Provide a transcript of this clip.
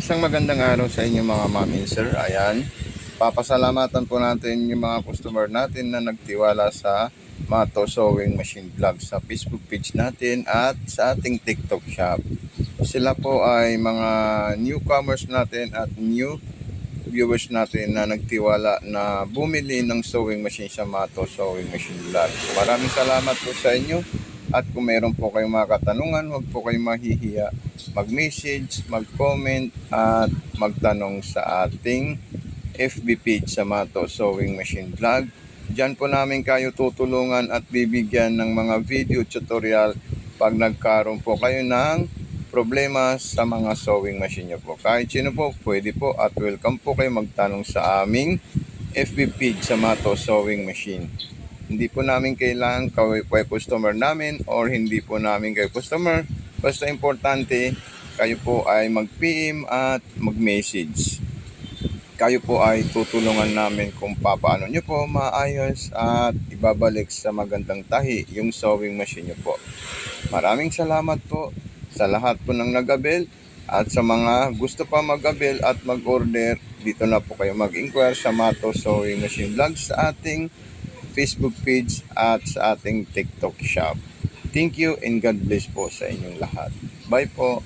Isang magandang araw sa inyo mga and sir. Ayan, papasalamatan po natin yung mga customer natin na nagtiwala sa Mato Sewing Machine Vlog sa Facebook page natin at sa ating TikTok shop. Sila po ay mga newcomers natin at new viewers natin na nagtiwala na bumili ng sewing machine sa Mato Sewing Machine Vlog. Maraming salamat po sa inyo at kung meron po kayong mga katanungan, huwag po kayong mahihiya mag-message, mag-comment at magtanong sa ating FB page sa Mato Sewing Machine Vlog. Diyan po namin kayo tutulungan at bibigyan ng mga video tutorial pag nagkaroon po kayo ng problema sa mga sewing machine nyo po. Kahit sino po, pwede po at welcome po kayo magtanong sa aming FB page sa Mato Sewing Machine. Hindi po namin kailangan kayo po ay customer namin or hindi po namin kayo customer. Basta importante, kayo po ay mag-PM at mag-message. Kayo po ay tutulungan namin kung papaano nyo po maayos at ibabalik sa magandang tahi yung sewing machine nyo po. Maraming salamat po sa lahat po ng nag-abel at sa mga gusto pa mag-abel at mag-order, dito na po kayo mag-inquire sa Mato Sewing Machine Vlog sa ating Facebook page at sa ating TikTok shop. Thank you and God bless po sa inyong lahat. Bye po.